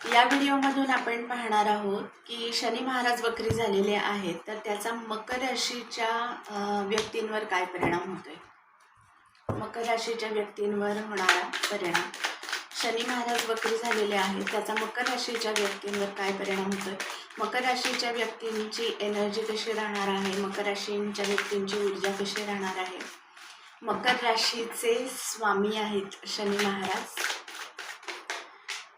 या व्हिडिओमधून आपण पाहणार आहोत की शनी महाराज वक्री झालेले आहेत तर त्याचा मकर राशीच्या व्यक्तींवर काय परिणाम होतोय? मकर राशीच्या व्यक्तींवर होणारा परिणाम. शनी महाराज वक्री झालेले आहेत त्याचा मकर राशीच्या व्यक्तींवर काय परिणाम होतोय? मकर राशीच्या व्यक्तींची एनर्जी कशी राहणार आहे? मकर राशींच्या व्यक्तींची ऊर्जा कशी राहणार आहे? मकर राशीचे स्वामी आहेत शनी महाराज.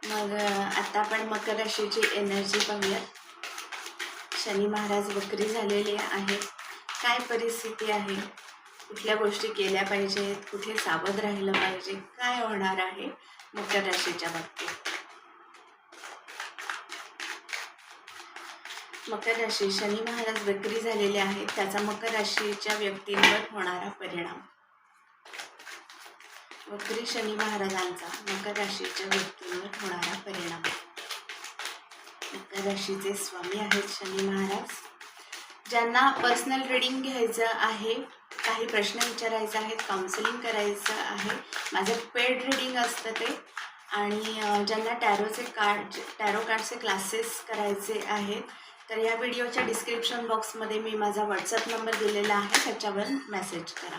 मग आता आपण मकर राशीची एनर्जी पाहूया शनी महाराज वक्री झालेले आहेत. काय परिस्थिती आहे? कुठल्या गोष्टी केल्या पाहिजेत? कुठे सावध राहिलं पाहिजे? काय होणार आहे मकर राशीच्या बाबतीत? मकर राशी शनी महाराज वक्री झालेले आहेत. त्याचा मकर राशीच्या व्यक्तींवर होणारा परिणाम. वक्री शनी महाराजांचा मकर राशीच्या व्यक्तींवर होणारा परिणाम. मकर राशीचे स्वामी आहेत शनी महाराज. ज्यांना पर्सनल रिडिंग घ्यायचं आहे काही प्रश्न विचारायचा आहेत काउन्सिलिंग करायचं आहे. माझं पेड रिडिंग असतं ते. आणि ज्यांना टॅरोचे कार्ड टॅरो कार्डचे क्लासेस करायचे आहेत तर या व्हिडिओच्या डिस्क्रिप्शन बॉक्समध्ये मी माझा व्हॉट्सअप नंबर दिलेला आहे. त्याच्यावर मेसेज करा.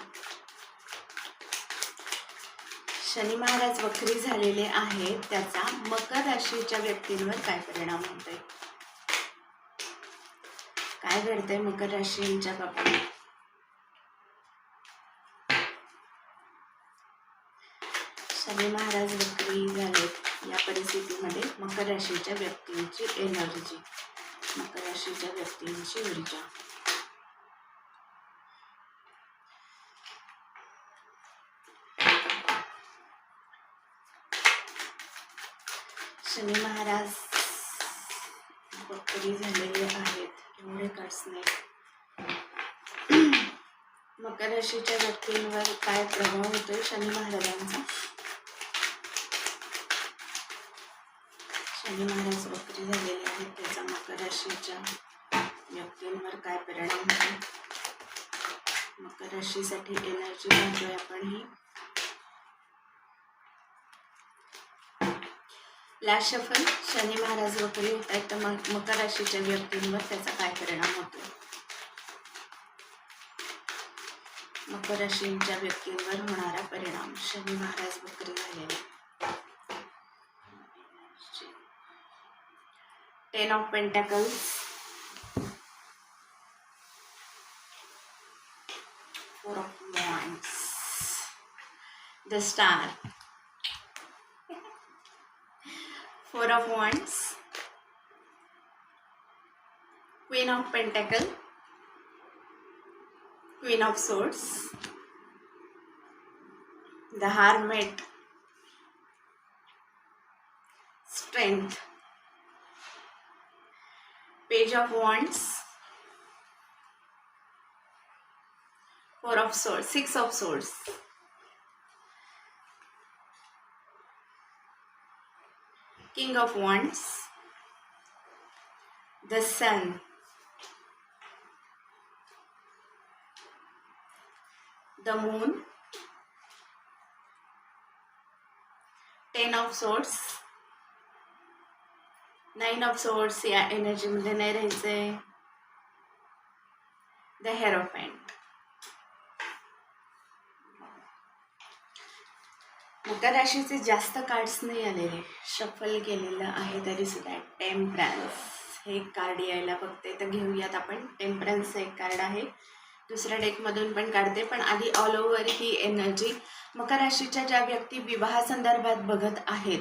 शनी महाराज वक्री झालेले आहेत त्याचा मकर राशीच्या व्यक्तींवर काय परिणाम होतोय? काय घडतंय मकर राशींच्या बाबतीत? शनी महाराज वक्री झालेत या परिस्थितीमध्ये मकर राशीच्या व्यक्तींची एनर्जी मकर राशीच्या व्यक्तींची ऊर्जा. शनी महाराज बकरी झालेले आहेत. एवढे कार्ड्स नाही मकर राशीच्या व्यक्तींवर काय प्रभाव होतोय शनी महाराजांचा शनी महाराज बकरी झालेले आहेत. त्याचा मकर राशीच्या व्यक्तींवर काय परिणाम होतो मकर राशीसाठी एनर्जी म्हणतोय आपण ही लाशफल शनी महाराज वगैरे होत आहेत तर मग मकर राशीच्या व्यक्तींवर त्याचा काय परिणाम होतो? मकर राशींच्या व्यक्तींवर होणारा परिणाम शनी महाराज वक्री झालेले. Ten of pentacles four of the star four of wands queen of pentacle queen of swords the hermit strength page of wands four of swords six of swords King of Wands, the Sun, the Moon, Ten of Swords, Nine of Swords या एनर्जीमध्ये नाही राहायचंय the hierophant मकर राशीचे जास्त cards नाही आलेले. Shuffle केलेलं आहे तरी सुद्धा टेम्परन्स हे एक कार्ड यायला बघते. तर घेऊयात आपण. टेम्परन्सचं एक कार्ड आहे. दुसऱ्या डेकमधून पण काढते. पण आधी ऑल ओव्हर ही एनर्जी मकर राशीच्या ज्या व्यक्ती विवाहासंदर्भात बघत आहेत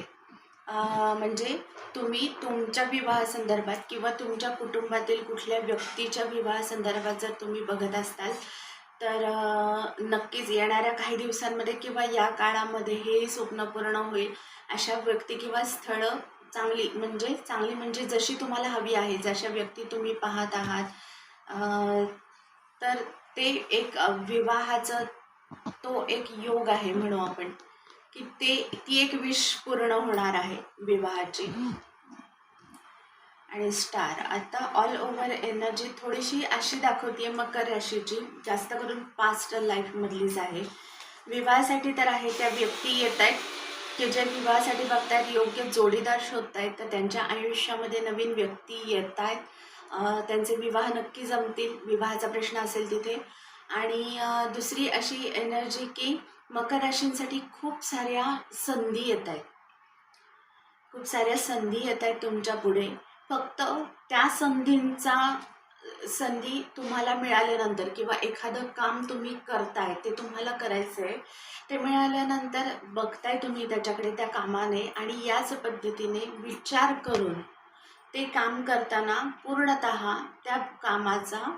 म्हणजे तुम्ही तुमच्या विवाहासंदर्भात किंवा तुमच्या कुटुंबातील कुठल्या व्यक्तीच्या विवाहासंदर्भात जर तुम्ही बघत असताल तर नक्कीच येणाऱ्या काही दिवसांमध्ये किंवा या काळामध्ये हे स्वप्न पूर्ण होईल अशा व्यक्ती किंवा स्थळं चांगली म्हणजे चांगली म्हणजे जशी तुम्हाला हवी आहे जशा व्यक्ती तुम्ही पाहत आहात. तर ते एक विवाहाचं तो एक योग आहे म्हणू आपण की ते ती एक विश पूर्ण होणार आहे विवाहाची. आणि स्टार आता ऑल ओव्हर एनर्जी थोडीशी अशी दाखवते मकर राशीची. जास्त करून पास्ट लाईफमधलीच आहे. विवाहासाठी तर आहे त्या व्यक्ती येत आहेत की जे विवाहासाठी बघतायत योग्य जोडीदार शोधतायत तर त्यांच्या आयुष्यामध्ये नवीन व्यक्ती येत आहेत त्यांचे विवाह नक्की जमतील विवाहाचा प्रश्न असेल तिथे. आणि दुसरी अशी एनर्जी की मकर राशींसाठी खूप साऱ्या संधी येत आहेत खूप साऱ्या संधी येत आहेत तुमच्यापुढे. फक्त त्या संधींचा संधी तुम्हाला मिळाल्यानंतर किंवा एखादं काम तुम्ही करताय ते तुम्हाला करायचं आहे ते मिळाल्यानंतर बघताय तुम्ही त्याच्याकडे त्या कामाने आणि याच पद्धतीने विचार करून ते काम करताना पूर्णत त्या कामाचा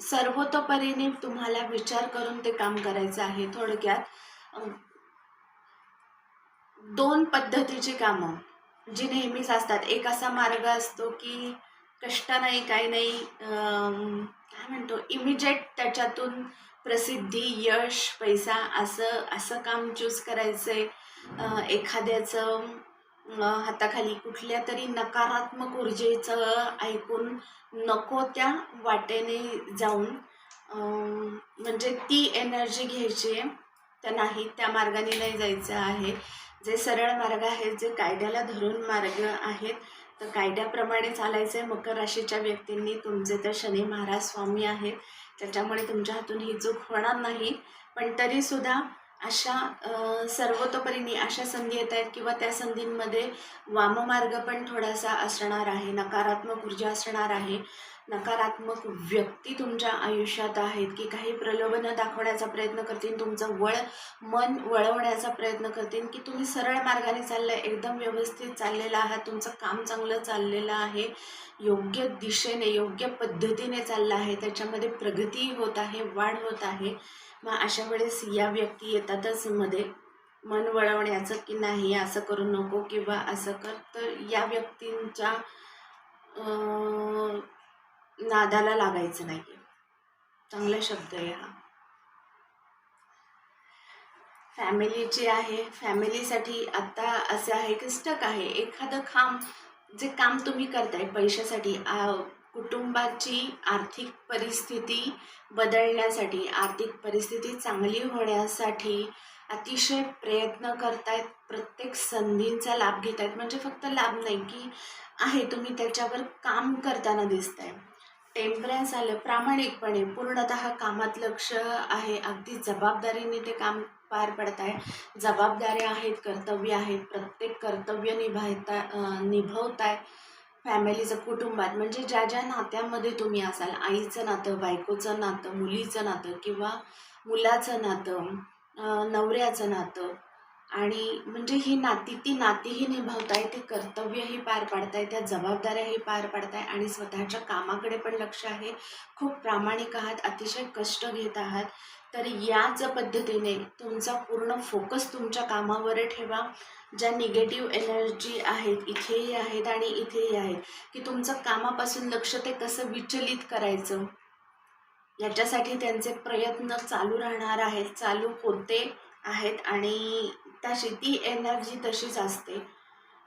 सर्वतोपरीने तुम्हाला विचार करून ते काम करायचं आहे थोडक्यात. दोन पद्धतीची कामं. जी नेहमीच असतात. एक असा मार्ग असतो की कष्ट नाही काही नाही काय म्हणतो इमिजिएट त्याच्यातून प्रसिद्धी यश पैसा असं असं काम चूज करायचं आहे एखाद्याचं हाताखाली कुठल्या तरी नकारात्मक ऊर्जेचं ऐकून नको त्या वाटेने जाऊन म्हणजे ती एनर्जी घ्यायची आहे. तर नाही त्या मार्गाने नाही जायचं आहे. जे सरळ मार्ग आहेत जे कायद्याला धरून मार्ग आहेत तर कायद्याप्रमाणे चालायचं आहे मकर राशीच्या व्यक्तींनी तुमचे तर शनी महाराज स्वामी आहेत. त्याच्यामुळे तुमच्या हातून ही चूक होणार नाही. पण तरीसुद्धा अशा सर्वतोपरीने अशा संधी येत आहेत किंवा त्या संधींमध्ये वाममार्ग पण थोडासा असणार आहे नकारात्मक ऊर्जा असणार आहे. नकारात्मक व्यक्ती तुमच्या आयुष्यात आहेत की काही प्रलोभनं दाखवण्याचा प्रयत्न करतील तुमचं वळ मन वळवण्याचा प्रयत्न करतील की तुम्ही सरळ मार्गाने चाललाय एकदम व्यवस्थित चाललेलं आहात तुमचं काम चांगलं चाललेलं आहे योग्य दिशेने योग्य पद्धतीने चाललं आहे त्याच्यामध्ये प्रगती होत आहे वाढ होत आहे. मग अशा वेळेस या व्यक्ती येतातच मध्ये मन वळवण्याचं की नाही असं करू नको किंवा असं कर. तर या व्यक्तींच्या नादाला लागायचं नाही. चांगला शब्द आहे हा. फॅमिली जी आहे फॅमिलीसाठी आत्ता असं आहे की स्टक आहे. एखादं काम जे काम तुम्ही करताय पैशासाठी आ, कुटुंबाची आर्थिक परिस्थिती बदलण्यासाठी आर्थिक परिस्थिती चांगली होण्यासाठी अतिशय प्रयत्न करतायत प्रत्येक संधींचा लाभ घेत आहेत म्हणजे फक्त लाभ नाही की आहे तुम्ही त्याच्यावर काम करताना दिसत आहे टेम्परन्स आलं प्रामाणिकपणे पूर्णतः कामात लक्ष आहे. अगदी जबाबदारीने ते काम पार पडत आहे जबाबदाऱ्या आहेत कर्तव्य आहेत प्रत्येक कर्तव्य निभायता अं, निभवताय. फॅमिलीचं कुटुंबात म्हणजे ज्या ज्या नात्यामध्ये तुम्ही असाल आईचं नातं बायकोचं नातं मुलीचं नातं किंवा मुलाचं नातं नवऱ्याचं नातं आणि म्हणजे ही नाती ती नातीही निभावताय ती कर्तव्यही पार पाडताय त्या जबाबदाऱ्याही पार पाडताय आणि स्वतःच्या कामाकडे पण लक्ष आहे. खूप प्रामाणिक आहात अतिशय कष्ट घेत आहात. तर याच पद्धतीने तुमचा पूर्ण फोकस तुमच्या कामावर ठेवा. ज्या निगेटिव्ह एनर्जी आहेत इथेही आहेत आणि इथेही आहेत की तुमचं कामापासून लक्ष ते कसं विचलित करायचं? याच्यासाठी त्यांचे प्रयत्न चालू राहणार आहेत चालू होते आहेत आणि तशी ती एनर्जी तशीच असते.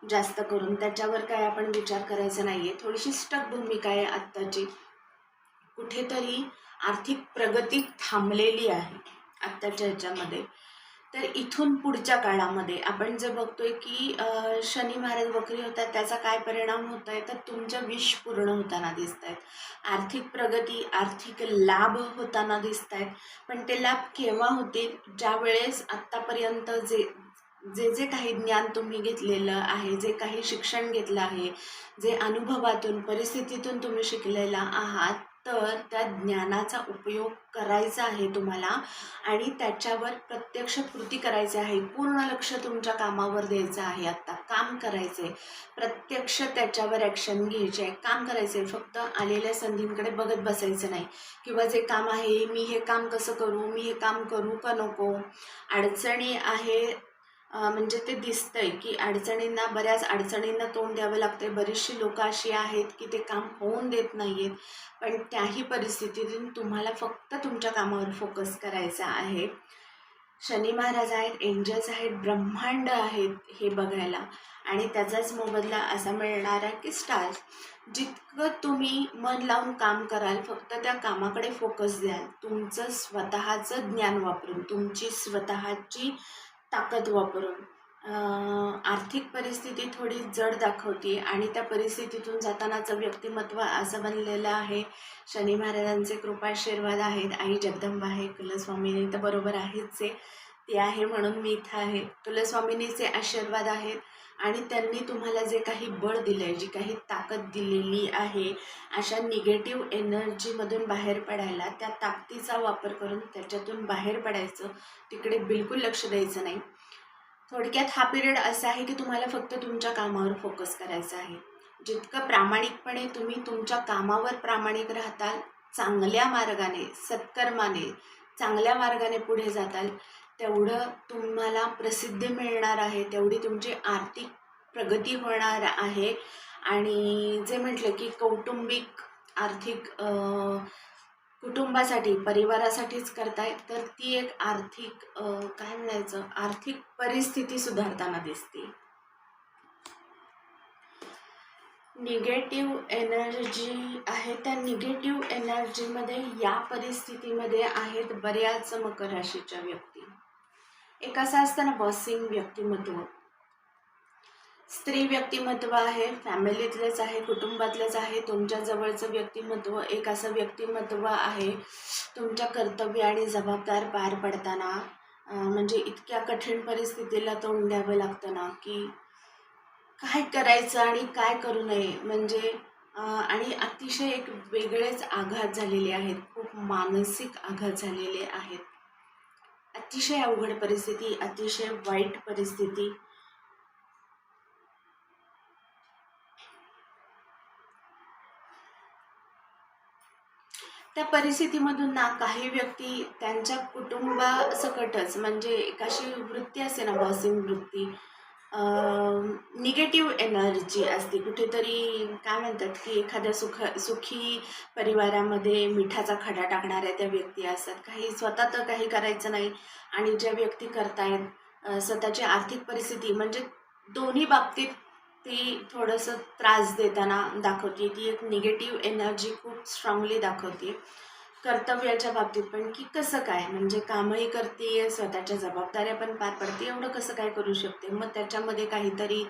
जास्त करून त्याच्यावर काय आपण विचार करायचा नाही आहे थोडीशी स्टक भूमिका आहे आत्ताची. कुठेतरी आर्थिक प्रगती थांबलेली आहे आत्ताच्या ह्याच्यामध्ये. तर इथून पुढच्या काळामध्ये आपण जे बघतोय की शनी महाराज वक्री होतात त्याचा काय परिणाम होत आहे तर तुमचं विष पूर्ण होताना दिसत आहेत आर्थिक प्रगती आर्थिक लाभ होताना दिसत आहेत पण ते लाभ केव्हा होतील? ज्या वेळेस आत्तापर्यंत जे जे जे काही ज्ञान तुम्ही घेतलेलं आहे जे काही शिक्षण घेतलं आहे जे अनुभवातून परिस्थितीतून तुम्ही शिकलेला आहात तर त्या ज्ञानाचा उपयोग करायचा आहे तुम्हाला आणि त्याच्यावर प्रत्यक्ष कृती करायची आहे. पूर्ण लक्ष तुमच्या कामावर द्यायचं आहे आत्ता काम करायचं आहे प्रत्यक्ष त्याच्यावर ॲक्शन घ्यायचे आहे काम करायचं आहे फक्त आलेल्या संधींकडे बघत बसायचं नाही. किंवा जे काम आहे मी हे काम कसं करू मी हे काम करू का नको? अडचणी आहे म्हणजे ते दिसतंय की अडचणींना बऱ्याच अडचणींना तोंड द्यावं लागते बरीचशी लोकं अशी आहेत की ते काम होऊन देत नाही आहेत पण त्याही परिस्थितीतून तुम्हाला फक्त तुमच्या कामावर फोकस करायचा आहे. शनी महाराज आहेत एंजल्स आहेत ब्रह्मांड आहेत हे बघायला. आणि त्याचाच मोबदला असा मिळणार आहे की स्टार्स जितकं तुम्ही मन लावून काम कराल फक्त त्या कामाकडे फोकस द्याल. तुमचं स्वतःचं ज्ञान वापरून तुमची स्वतःची ताकद वापरून. आर्थिक परिस्थिती थोडी जड दाखवते आणि त्या परिस्थितीतून जातानाचं व्यक्तिमत्व असं बनलेलं आहे. शनी महाराजांचे कृपाशीर्वाद आहेत. आई जगदंबा आहे कुलस्वामिनी तर बरोबर आहेच आहे. ते आहे म्हणून मी इथं आहे. कुलस्वामिनीचे आशीर्वाद आहेत. आणि त्यांनी तुम्हाला जे काही बळ दिलं आहे जी काही ताकद दिलेली आहे अशा निगेटिव्ह एनर्जीमधून बाहेर पडायला त्या ताकदीचा वापर करून त्याच्यातून बाहेर पडायचं तिकडे बिलकुल लक्ष द्यायचं नाही. थोडक्यात हा पिरियड असा आहे की तुम्हाला फक्त तुमच्या कामावर फोकस करायचा आहे. जितकं प्रामाणिकपणे तुम्ही तुमच्या कामावर प्रामाणिक राहताल चांगल्या मार्गाने सत्कर्माने चांगल्या मार्गाने पुढे जाताल तेवढं तुम्हाला प्रसिद्धी मिळणार आहे तेवढी तुमची आर्थिक प्रगती होणार आहे. आणि जे म्हटलं की कौटुंबिक आर्थिक कुटुंबासाठी परिवारासाठीच करताय तर ती एक आर्थिक काय म्हणायचं आर्थिक परिस्थिती सुधारताना दिसते. निगेटिव्ह एनर्जी आहे त्या निगेटिव्ह एनर्जीमध्ये या परिस्थितीमध्ये आहेत बऱ्याच मकर राशीच्या व्यक्ती. एक असं असतं ना बॉसिंग व्यक्तिमत्व. स्त्री व्यक्तिमत्व आहे फॅमिलीतलेच आहे कुटुंबातलेच आहे तुमच्या जवळचं व्यक्तिमत्व एक असं व्यक्तिमत्व आहे तुमच्या कर्तव्य आणि जबाबदार पार पडताना म्हणजे इतक्या कठीण परिस्थितीला तोंड द्यावं लागतं ना की काय करायचं आणि काय करू नये म्हणजे आणि अतिशय एक वेगळेच आघात झालेले आहेत खूप मानसिक आघात झालेले आहेत. अतिशय अवघड परिस्थिती अतिशय वाईट परिस्थिती. त्या परिस्थितीमधून ना काही व्यक्ती त्यांच्या कुटुंबासकटच म्हणजे एक अशी वृत्ती असे ना बॉसिंग वृत्ती. निगेटिव्ह एनर्जी असते. कुठेतरी काय म्हणतात की एखाद्या सुख सुखी परिवारामध्ये मिठाचा खडा टाकणाऱ्या त्या व्यक्ती असतात. काही स्वतः तर काही करायचं नाही आणि ज्या व्यक्ती करतायत स्वतःची आर्थिक परिस्थिती म्हणजे दोन्ही बाबतीत ती थोडंसं त्रास देताना दाखवते. ती एक निगेटिव्ह एनर्जी खूप स्ट्रॉंगली दाखवते. कर्तव्याच्या बाबतीत पण की कसं काय? म्हणजे कामही करते स्वतःच्या जबाबदाऱ्या पण पार पडते एवढं कसं काय करू शकते? मग त्याच्यामध्ये काहीतरी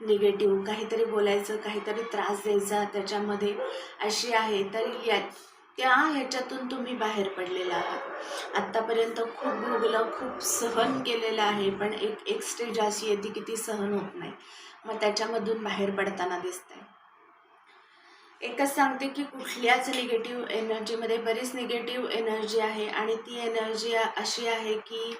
निगेटिव्ह काहीतरी बोलायचं काहीतरी त्रास द्यायचा त्याच्यामध्ये अशी आहे. तर या त्या ह्याच्यातून तुम्ही बाहेर पडलेला आहात. आत्तापर्यंत खूप भोगलं खूप सहन केलेलं आहे पण एक एक स्टेज अशी येते की ती सहन होत नाही. मग त्याच्यामधून बाहेर पडताना दिसतंय. एकच सांगते की कुठल्याच निगेटिव्ह एनर्जीमध्ये बरीच निगेटिव्ह एनर्जी आहे आणि ती एनर्जी अशी आहे की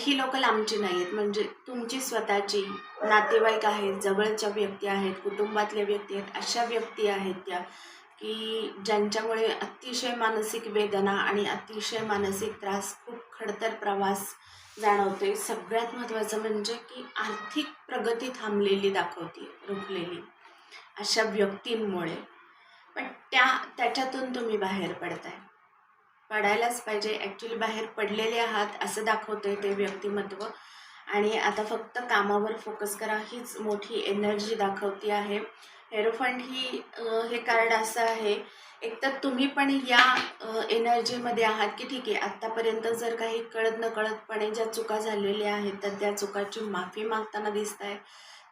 ही लोक लांबची नाही आहेत म्हणजे तुमची स्वतःची नातेवाईक आहेत जवळच्या व्यक्ती आहेत कुटुंबातल्या व्यक्ती आहेत अशा व्यक्ती आहेत त्या की ज्यांच्यामुळे अतिशय मानसिक वेदना आणि अतिशय मानसिक त्रास खूप खडतर प्रवास जाणवतोय. सगळ्यात महत्त्वाचं म्हणजे की आर्थिक प्रगती थांबलेली दाखवते रुखलेली. अशा व्यक्तींमुळे. पण त्या त्याच्यातून तुम्ही बाहेर पडताय. पडायलाच पाहिजे. ॲक्च्युली बाहेर पडलेले आहात असं दाखवतंय ते व्यक्तिमत्व. आणि आता फक्त कामावर फोकस करा. हीच मोठी एनर्जी दाखवती आहे. हेरोफंड ही हे कार्ड असं आहे. एक तर तुम्ही पण या एनर्जीमध्ये आहात की ठीक आहे. आत्तापर्यंत जर काही कळत नकळतपणे ज्या चुका झालेल्या आहेत तर त्या चुकाची माफी मागताना दिसत आहे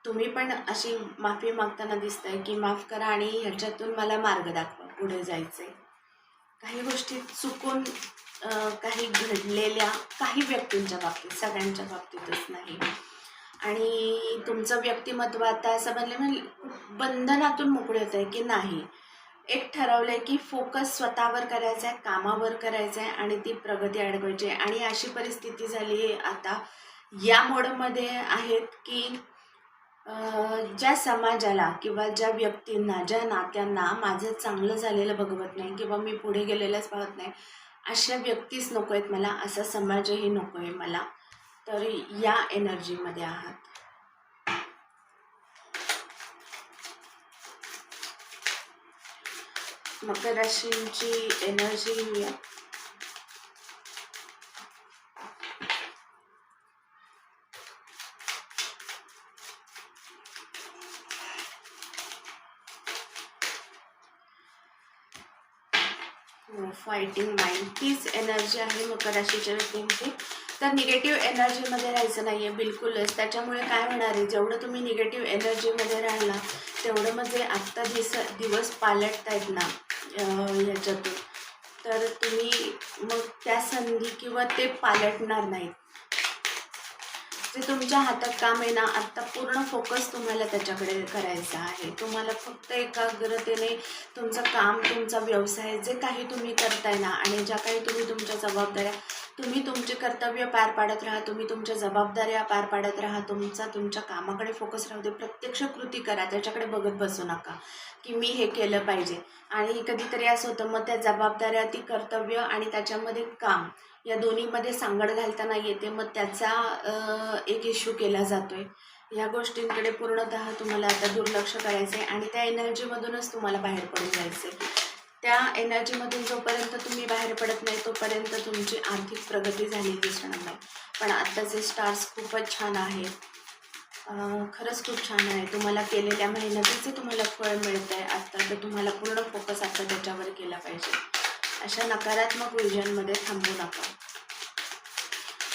तुम्ही पण अशी माफी मागताना दिसत आहे की माफ करा आणि ह्याच्यातून मला मार्ग दाखवा पुढे जायचं आहे काही गोष्टी चुकून काही घडलेल्या काही व्यक्तींच्या बाबतीत सगळ्यांच्या बाबतीतच नाही. आणि तुमचं व्यक्तिमत्व आता असं बनले म्हणजे बंधनातून मोकळे होत आहे की नाही? एक ठरवलं आहे की फोकस स्वतःवर करायचा आहे कामावर करायचं आहे आणि ती प्रगती अडवायची आहे आणि अशी परिस्थिती झाली आहे आता या मोडमध्ये आहेत की ज्या समाजाला किंवा ज्या व्यक्तींना ज्या नात्यांना माझं चांगलं झालेलं बघवत नाही किंवा मी पुढे गेलेलंच पाहत नाही अशा व्यक्तीच नको आहेत मला असा समाजही नको आहे मला. तर या एनर्जीमध्ये आहात. मकर राशींची एनर्जी फायटिंग माइंड तीच एनर्जी आहे मकर राशीच्या व्यक्तींची. तर निगेटिव्ह एनर्जीमध्ये राहायचं नाही आहे बिलकुलच. त्याच्यामुळे काय होणार आहे? जेवढं तुम्ही निगेटिव्ह एनर्जीमध्ये राहिला तेवढं म्हणजे आत्ता दिस दिवस पालटतायत ना याच्यातून ह्याच्यातून. तर तुम्ही मग त्या संधी किंवा ते पालटणार नाहीत. ते तुमच्या हातात काम आहे ना आत्ता पूर्ण फोकस तुम्हाला त्याच्याकडे करायचा आहे. तुम्हाला फक्त एकाग्रतेने तुमचं काम तुमचा व्यवसाय जे काही तुम्ही करताय ना आणि ज्या काही तुम्ही तुमच्या जबाबदाऱ्या तुम्ही तुमचे कर्तव्य पार पाडत राहा तुम्ही तुमच्या जबाबदाऱ्या पार पाडत राहा तुमचा तुमच्या कामाकडे फोकस राहू दे. प्रत्यक्ष कृती करा त्याच्याकडे बघत बसू नका की मी हे केलं पाहिजे. आणि कधीतरी असं होतं मग त्या जबाबदाऱ्या ती कर्तव्य आणि त्याच्यामध्ये काम या दोन्हीमध्ये सांगड घालताना येते मग त्याचा एक इश्यू केला जातो आहे ह्या गोष्टींकडे पूर्णतः तुम्हाला आता दुर्लक्ष करायचं आहे आणि त्या एनर्जीमधूनच तुम्हाला बाहेर पडून जायचं आहे त्या एनर्जीमधून जोपर्यंत तुम्ही बाहेर पडत नाही तोपर्यंत तुमची आर्थिक प्रगती झालेली दिसणार नाही. पण आत्ताचे स्टार्स खूपच छान आहेत. खरंच खूप छान आहे. तुम्हाला केलेल्या मेहनतीचं तुम्हाला फळ मिळत आहे आत्ता तर तुम्हाला पूर्ण फोकस आता त्याच्यावर केला पाहिजे. अशा नकारात्मक ऊर्जांमध्ये थांबू नका.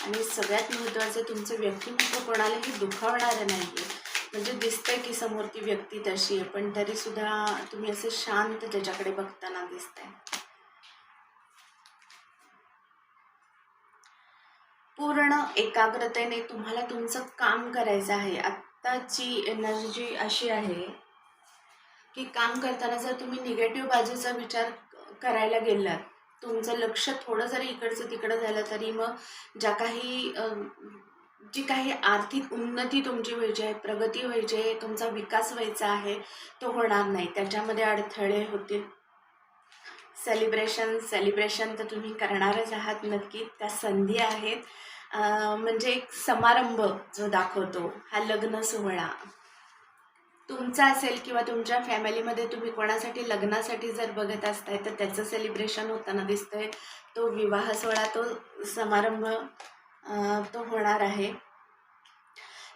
आणि सगळ्यात महत्त्वाचं तुमचं व्यक्तिमत्व कोणालाही दुखावणारं नाही आहे म्हणजे दिसतंय की समोर ती व्यक्ती तशी आहे पण तरीसुद्धा तुम्ही असं शांत त्याच्याकडे बघताना दिसतंय. पूर्ण एकाग्रतेने तुम्हाला तुमचं काम करायचं आहे. आत्ताची एनर्जी अशी आहे की काम करताना जर तुम्ही निगेटिव्ह बाजूचा विचार करायला गेलात तुमचं लक्ष थोडं जरी इकडचं तिकडं झालं तरी मग ज्या काही जी काही आर्थिक उन्नती तुमची व्हायची आहे प्रगती व्हायची आहे तुमचा विकास व्हायचा आहे तो होणार नाही. त्याच्यामध्ये अडथळे होतील. सेलिब्रेशन सेलिब्रेशन तर तुम्ही करणारच आहात नक्की. त्या संधी आहेत. म्हणजे एक समारंभ जो दाखवतो. हा लग्न सोहळा. तुमचा असेल किंवा तुमच्या फॅमिलीमध्ये तुम्ही कोणासाठी लग्नासाठी जर बघत असताय तर त्याचं सेलिब्रेशन होताना दिसतंय. तो विवाह सोहळा तो समारंभ तो होणार आहे.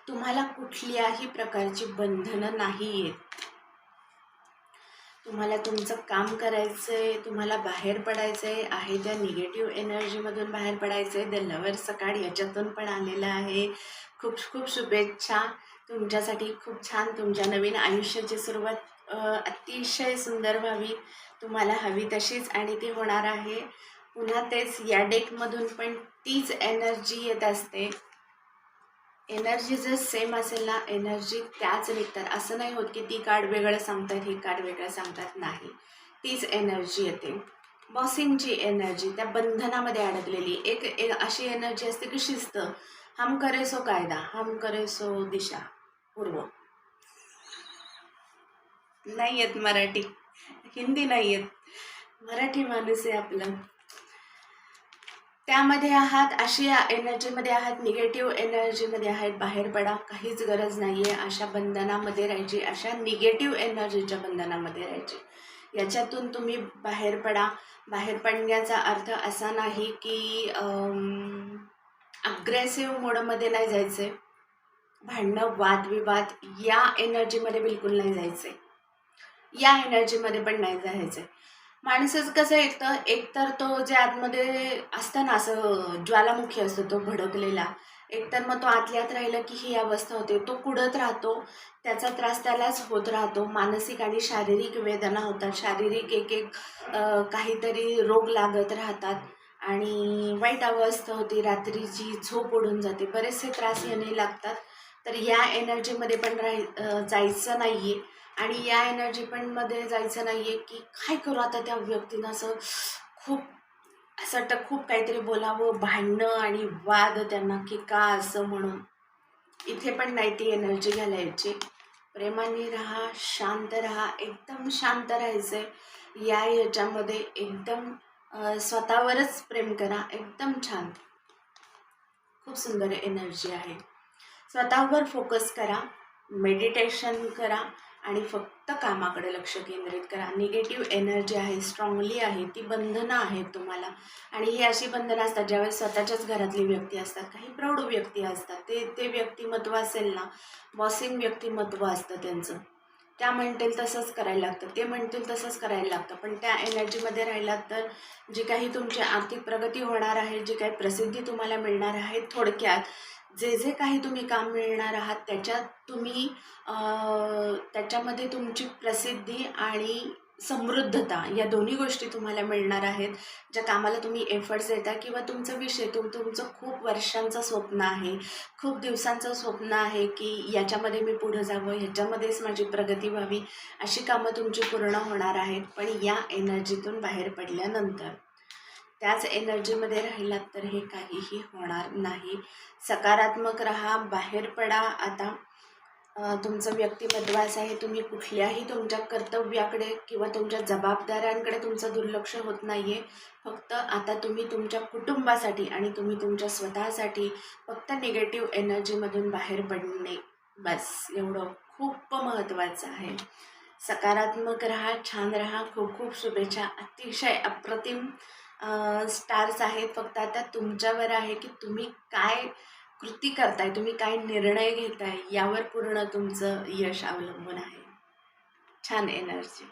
तुम्हाला कुठल्याही प्रकारची बंधनं नाही आहेत तुम्हाला तुमचं काम करायचं आहे तुम्हाला बाहेर पडायचं आहे आहे त्या निगेटिव्ह एनर्जीमधून बाहेर पडायचं आहे द लवर सकाळ याच्यातून पण आलेलं आहे. खूप खूप शुभेच्छा. तुमच्यासाठी खूप छान तुमच्या नवीन आयुष्याची सुरुवात अतिशय सुंदर व्हावी तुम्हाला हवी तशीच आणि ती होणार आहे. पुन्हा तेच या डेकमधून पण तीच एनर्जी येत असते. एनर्जी जर सेम असेल ना एनर्जी त्याच निघतात. असं नाही होत की ती कार्ड वेगळं सांगतात ही कार्ड वेगळं सांगतात. नाही. तीच एनर्जी येते. बॉसिंगची एनर्जी त्या बंधनामध्ये अडकलेली. एक एक अशी एनर्जी असते की शिस्त. हम करे सो कायदा हम करे सो दिशा. पूर्व. नाही येत मराठी. हिंदी नाही येत. मराठी माणूस आहे आपलं. त्यामध्ये आहात अशी एनर्जीमध्ये आहात निगेटिव्ह एनर्जीमध्ये आहात बाहेर पडा काहीच गरज नाही आहे अशा बंधनामध्ये राहायची अशा निगेटिव्ह एनर्जीच्या बंधनामध्ये राहायची. याच्यातून तुम्ही बाहेर पडा. बाहेर पडण्याचा अर्थ असा नाही की अग्रेसिव्ह मोडमध्ये नाही जायचं आहे भांडणं वादविवाद या एनर्जीमध्ये बिलकुल नाही जायचं आहे या एनर्जीमध्ये पण नाही जायचं आहे माणसाचं कसं येतं एकतर तो जे आतमध्ये असतं ना असं ज्वालामुखी असतो तो भडकलेला एकतर मग तो आतल्यात राहिला की ही अवस्था होते तो कुडत राहतो त्याचा त्रास त्यालाच होत राहतो मानसिक आणि शारीरिक वेदना होतात शारीरिक एक एक काहीतरी रोग लागत राहतात आणि वाईट अवस्था होती रात्रीची झोप उडून जाते बरेचसे त्रास येणे लागतात. तर या एनर्जीमध्ये पण राहाय जायचं नाही आहे आणि या एनर्जी पण मध्ये जायचं नाही आहे की काय करू आता त्या व्यक्तीनं असं खूप असं वाटतं खूप काहीतरी बोलावं भांडणं आणि वाद त्यांना की का असं म्हणून. इथे पण नाही ती एनर्जी घालायची. प्रेमाने राहा शांत राहा एकदम शांत राहायचं आहे या याच्यामध्ये एकदम स्वतःवरच प्रेम करा एकदम छान. खूप सुंदर एनर्जी आहे. स्वतःवर फोकस करा मेडिटेशन करा आणि फक्त कामाकडे लक्ष केंद्रित करा. निगेटिव्ह एनर्जी आहे स्ट्रॉंगली आहे ती बंधनं आहेत तुम्हाला. आणि ही अशी बंधनं असतात ज्यावेळेस स्वतःच्याच घरातली व्यक्ती असतात काही प्रौढ व्यक्ती असतात ते ते व्यक्तिमत्व असेल ना बॉसिंग व्यक्तिमत्व असतं त्यांचं. त्या म्हणतील तसंच करायला लागतं ते म्हणतील तसंच करायला लागतं. पण त्या एनर्जीमध्ये राहिलात तर जी काही तुमची आर्थिक प्रगती होणार आहे जी काही प्रसिद्धी तुम्हाला मिळणार आहे थोडक्यात जे जे काही तुम्ही काम मिळणार आहात त्याच्यात तुम्ही त्याच्यामध्ये तुमची प्रसिद्धी आणि समृद्धता या दोन्ही गोष्टी तुम्हाला मिळणार आहेत. ज्या कामाला तुम्ही एफर्ट्स देता किंवा तुमचं विषय तुम तुमचं खूप वर्षांचं स्वप्न आहे. खूप दिवसांचं स्वप्न आहे की याच्यामध्ये मी पुढं जावं ह्याच्यामध्येच माझी प्रगती व्हावी अशी कामं तुमची पूर्ण होणार आहेत. पण या एनर्जीतून बाहेर पडल्यानंतर त्याच एनर्जीमध्ये राहिलात तर हे काहीही होणार नाही. सकारात्मक राहा बाहेर पडा. आता तुमचं व्यक्तिमत्व असं आहे तुम्ही कुठल्याही तुमच्या कर्तव्याकडे किंवा तुमच्या जबाबदाऱ्यांकडे तुमचं दुर्लक्ष होत नाही आहे फक्त आता तुम्ही तुमच्या कुटुंबासाठी आणि तुम्ही तुमच्या स्वतःसाठी फक्त निगेटिव्ह एनर्जीमधून बाहेर पडणे. बस एवढं खूप महत्त्वाचं आहे. सकारात्मक राहा छान राहा. खूप खूप शुभेच्छा. अतिशय अप्रतिम स्टार्स आहेत फक्त आता तुमच्यावर आहे की तुम्ही काय कृती करताय तुम्ही काय निर्णय घेताय यावर पूर्ण तुमचं यश अवलंबून आहे. छान एनर्जी